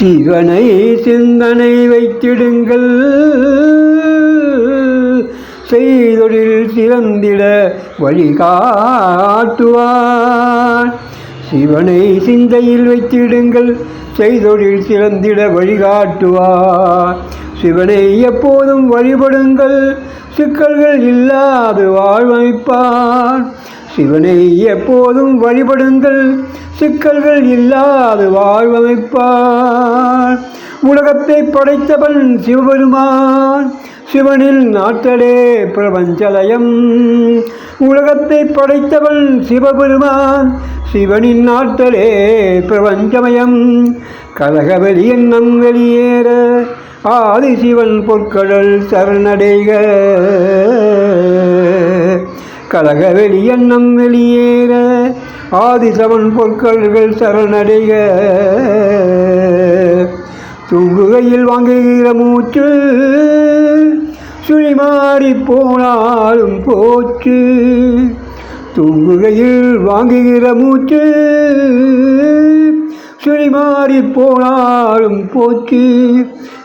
சிவனை சிந்தனை வைத்திடுங்கள். செய்தொழில் சிறந்திட வழிகாட்டுவார். சிவனை சிந்தையில் வைத்திடுங்கள் செய்தொழில் சிறந்திட வழிகாட்டுவார். சிவனை எப்போதும் வழிபடுங்கள் சிக்கல்கள் இல்லாது வாழ்வமைப்பார். சிவனை எப்போதும் வழிபடுங்கள். சிக்கல்கள் இல்லாது வாழ்வமைப்பார். உலகத்தை படைத்தவன் சிவபெருமான். சிவனில் நாட்டலே பிரபஞ்சலயம். உலகத்தை படைத்தவன் சிவபெருமான். சிவனின் நாட்டலே பிரபஞ்சமயம். கலகவெளி எண்ணம் வெளியேற. ஆதிசிவன் பொற்கடல் சரணடைக. கலக வெளியண்ணம் வெளியேற ஆதிசவன் பொற்கள்கள் சரணடைக. தூங்குகையில் வாங்குகிற மூச்சு சுழிமாறி போனாலும் போச்சு. தூங்குகையில் வாங்குகிற மூச்சு சுழிமாறி போனாலும் போச்சு.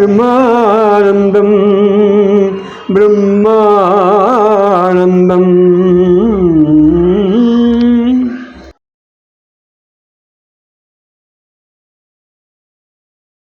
பிரம்மானந்தம் பிரம்மா